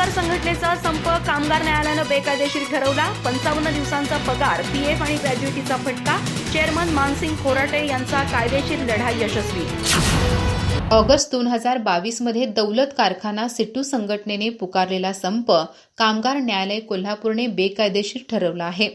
कामगार संघटनेचा संप कामगार न्यायालयानं बेकायदेशीर ठरवला. पंचावन्न दिवसांचा पगार पीएफ आणि ग्रॅज्युएटीचा फटका. चेअरमन मानसिंग खोराटे यांचा कायदेशीर लढा यशस्वी. ऑगस्ट दोन हजार बावीसमध्ये दौलत कारखाना सिट्टू संघटनेने पुकारलेला संप कामगार न्यायालय कोल्हापूरने बेकायदेशीर ठरवला आहे.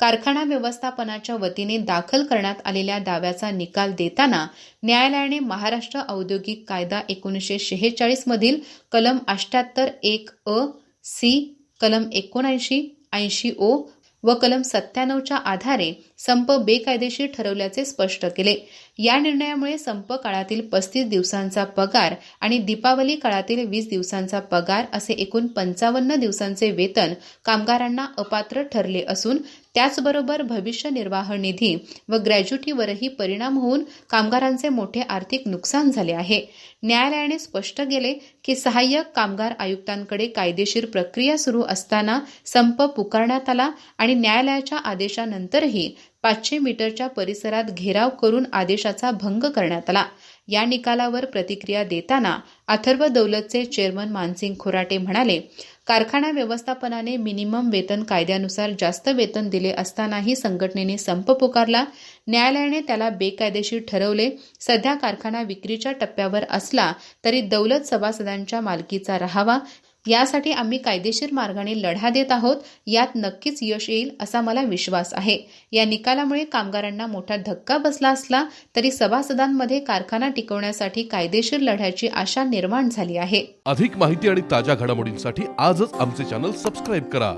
कारखाना व्यवस्थापनाच्या वतीने दाखल करण्यात आलेल्या दाव्याचा निकाल देताना न्यायालयाने महाराष्ट्र औद्योगिक कायदा एकोणीसशे शेहेचाळीस मधील कलम अष्ट्याहत्तर एक अ सी कलम एकोणऐंशी ऐंशी ओ व कलम सत्त्याण्णवच्या आधारे संप बेकायदेशीर ठरवल्याचे स्पष्ट केले. या निर्णयामुळे संप काळातील पस्तीस दिवसांचा पगार आणि दीपावली काळातील वीस दिवसांचा पगार असे एकूण पंचावन्न दिवसांचे वेतन कामगारांना अपात्र ठरले असून त्याचबरोबर भविष्य निर्वाह निधी व ग्रॅज्युटीवरही परिणाम होऊन कामगारांचे मोठे आर्थिक नुकसान झाले आहे. न्यायालयाने स्पष्ट केले की सहाय्यक कामगार आयुक्तांकडे कायदेशीर प्रक्रिया सुरू असताना संप पुकारण्यात आला आणि न्यायालयाच्या आदेशानंतरही पाचशे मीटरच्या परिसरात घेराव करून आदेशाचा भंग करण्यात आला. या निकालावर प्रतिक्रिया देताना अथर्व दौलतचे चेअरमन मानसिंग खोराटे म्हणाले कारखाना व्यवस्थापनाने मिनिमम वेतन कायद्यानुसार जास्त वेतन दिले असतानाही संघटनेने संप पुकारला. न्यायालयाने त्याला बेकायदेशीर ठरवले. सध्या कारखाना विक्रीच्या टप्प्यावर असला तरी दौलत सभासदांच्या मालकीचा राहावा. यासाठी आम्ही कायदेशीर मार्गाने लढा देत आहोत. यात नक्कीच यश येईल असा मला विश्वास आहे. या निकालामुळे कामगारांना मोठा धक्का बसला असला तरी सभासदांमध्ये कारखाना टिकवण्यासाठी कायदेशीर लढ्याची आशा निर्माण झाली आहे. अधिक माहिती आणि ताज्या घडामोडींसाठी आजच आमचे चॅनल सबस्क्राईब करा.